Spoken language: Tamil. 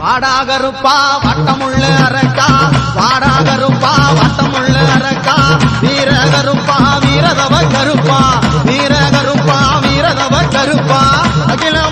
வாடாகருப்பா வட்டமுள்ள அரக்கா. வாடாகருப்பா வட்டமுள்ள அரக்கா. வீரகருப்பா வீரதவ கருப்பா. வீரகருப்பா வீரதவ கருப்பா. அகில